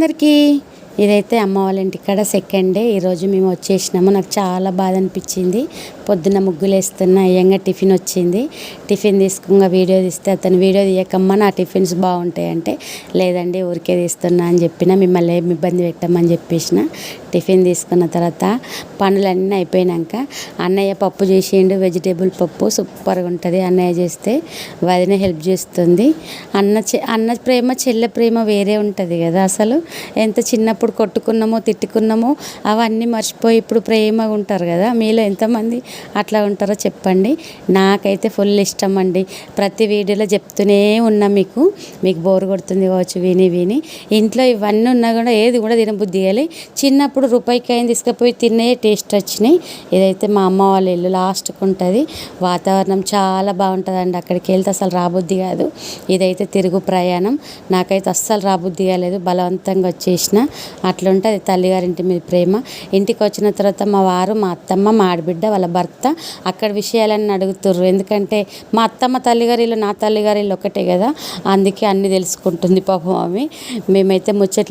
అందరికీ ఇదైతే అమ్మ వాళ్ళ ఇంటికాడ సెకండ్ డే. ఈరోజు మేము వచ్చేసినాము. నాకు చాలా బాధ అనిపించింది. పొద్దున్న ముగ్గులు వేస్తున్న అయ్యంగా టిఫిన్ వచ్చింది. టిఫిన్ తీసుకున్న వీడియో తీస్తే అతను వీడియో తీయకమ్మా నా టిఫిన్స్ బాగుంటాయి అంటే లేదండి ఊరికే తీస్తున్నా అని చెప్పిన మిమ్మల్ని ఏమి ఇబ్బంది పెట్టమని చెప్పేసిన టిఫిన్ తీసుకున్న తర్వాత పనులన్నీ అయిపోయినాక అన్నయ్య పప్పు చేసిండు వెజిటేబుల్ పప్పు సూపర్గా ఉంటుంది. అన్నయ్య చేస్తే వదిన హెల్ప్ చేస్తుంది. అన్న చె అన్న ప్రేమ చెల్లె ప్రేమ వేరే ఉంటుంది కదా అసలు. ఎంత చిన్నప్పుడు కొట్టుకున్నామో తిట్టుకున్నామో అవన్నీ మర్చిపోయి ఇప్పుడు ప్రేమగా ఉంటారు కదా. మీలో ఎంతమంది అట్లా ఉంటారో చెప్పండి. నాకైతే ఫుల్ ఇష్టం అండి. ప్రతి వీడియోలో చెప్తూనే ఉన్నా మీకు. మీకు బోర్ కొడుతుంది కావచ్చు విని విని. ఇంట్లో ఇవన్నీ ఉన్నా కూడా ఏది కూడా తినబుద్ధి చేయాలి చిన్నప్పుడు రూపాయికి తీసుకుపోయి తినే టేస్ట్ వచ్చినాయి. ఇదైతే మా అమ్మ వాళ్ళ ఇల్లు లాస్ట్కి ఉంటుంది. వాతావరణం చాలా బాగుంటుందండి. అక్కడికి వెళ్తే అసలు రాబుద్ది కాదు. ఇదైతే తిరుగు ప్రయాణం. నాకైతే అస్సలు రాబుద్ది కాలేదు. బలవంతంగా వచ్చేసిన. అట్లుంటుంది తల్లిగారింటి మీద ప్రేమ. ఇంటికి వచ్చిన తర్వాత మా వారు మా అత్తమ్మ మా ఆడబిడ్డ వాళ్ళ భర్త అక్కడ విషయాలన్నీ అడుగుతుర్రు. ఎందుకంటే మా అత్తమ్మ తల్లిగారి నా తల్లిగారి ఒకటే కదా. అందుకే అన్నీ తెలుసుకుంటుంది పాపం ఆమె మేమైతే ముచ్చట్లు